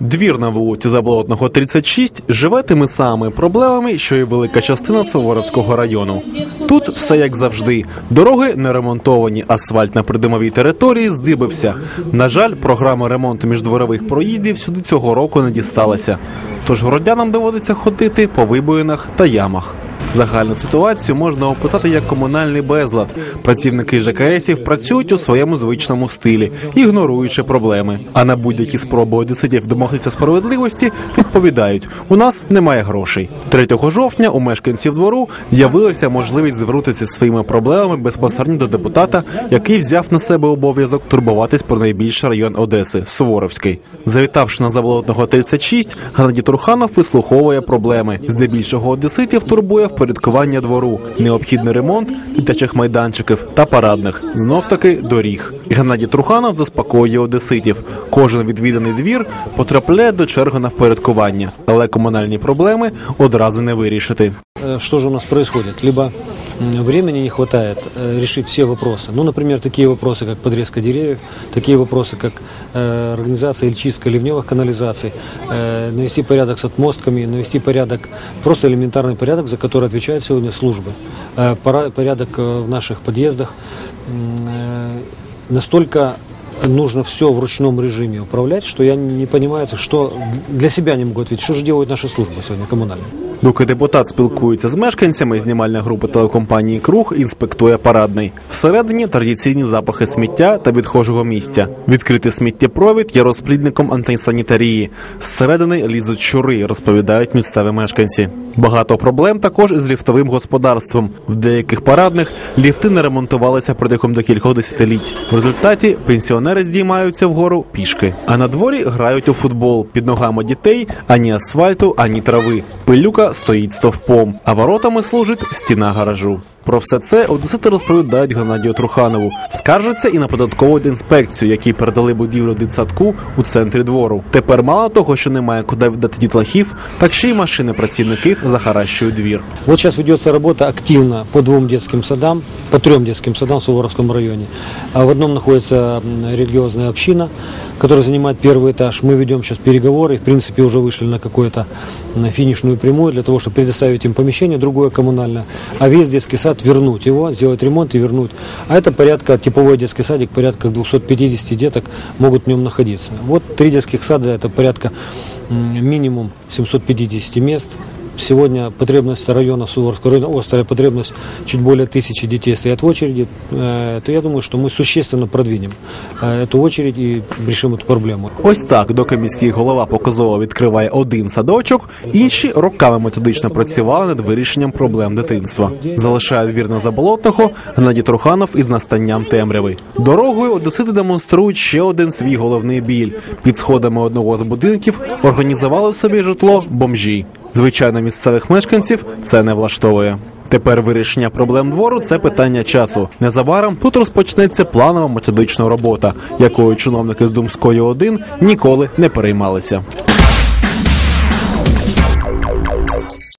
Двір на вулиці Заболотного 36 живе тими самими проблемами, що й велика частина Суворовського району. Тут все як завжди. Дороги не ремонтовані, асфальт на придимовій території здибився. На жаль, програма ремонту міждворових проїздів сюди цього року не дісталася. Тож городянам доводиться ходити по вибоїнах та ямах. Загальну ситуацію можна описати як комунальний безлад. Працівники ЖКСів працюють у своєму звичному стилі, ігноруючи проблеми. А на будь-які спроби одеситів домогтися справедливості відповідають: у нас немає грошей. 3 жовтня у мешканців двору з'явилася можливість звернутися зі своїми проблемами безпосередньо до депутата, який взяв на себе обов'язок турбуватись про найбільший район Одеси Суворовський. Завітавши на заболотного 36, Геннадій Труханов вислуховує проблеми. Здебільшого одеситів турбує впорядкування двору, необхідний ремонт дитячих майданчиків та парадних, знов таки доріг. Геннадій Труханов заспокоює одеситів. Кожен відвіданий двір потрапляє до черги на впорядкування, але комунальні проблеми одразу не вирішити. Що ж у нас відбувається? Либо времени не хватает э, решить все вопросы. Ну, например, такие вопросы, как подрезка деревьев, такие вопросы, как э, организация или чистка ливневых канализаций, э, навести порядок с отмостками, навести порядок, просто элементарный порядок, за который отвечают сегодня службы. Порядок в наших подъездах. Настолько нужно все в ручном режиме управлять, что я не понимаю, что для себя не могу ответить, что же делают наши службы сегодня коммунальные. Доки депутат спілкується з мешканцями, знімальна група телекомпанії Круг інспектує парадний. Всередині традиційні запахи сміття та відхожого місця. Відкритий сміттєпровід є розплідником антисанітарії. Зсередини лізуть щури, розповідають місцеві мешканці. Багато проблем також із ліфтовим господарством. В деяких парадних ліфти не ремонтувалися протягом декількох десятиліть. В результаті пенсіонери здіймаються вгору пішки. А на дворі грають у футбол. Під ногами дітей ані асфальту, ані трави. Пилюка стоїть стовпом, а воротами служить стіна гаражу. Про все це одесити розповідають Геннадію Труханову. Скаржаться і на податкову інспекцію, якій передали будівлю дитсадку у центрі двору. Тепер мало того, що немає куди віддати дітлахів, так ще й машини працівників захаращують двір. Вот сейчас ведется работа активно по двум детским садам, по трем детским садам в Суворовском районе. А В одном находится м, религиозная община, которая занимает первый этаж. Мы ведем сейчас переговоры, в принципе уже вышли на какую-то м, финишную прямую для того, чтобы предоставить им помещение другое коммунальное, а весь детский сад вернуть его, сделать ремонт и вернуть. А это порядка, типовой детский садик, порядка 250 деток могут в нем находиться. Вот три детских сада, это порядка минимум 750 мест. Сегодня потребность района Суворовского района, острая потребность, чуть более тысячи детей стоят в очереди, э, то я думаю, что мы существенно продвинем э, эту очередь и решим эту проблему. Ось так, доки міський голова показово відкриває один садочок, інші роками методично працювали над вирішенням проблем дитинства. Залишає двір на заболотного Геннадій Труханов із настанням темряви. Дорогою одесити демонструють ще один свій головний біль. Під сходами одного з будинків організували собі житло бомжі. Звичайно, місцевих мешканців це не влаштовує. Тепер вирішення проблем двору це питання часу. Незабаром тут розпочнеться планова методична робота, якою чиновники з Думської 1 ніколи не переймалися.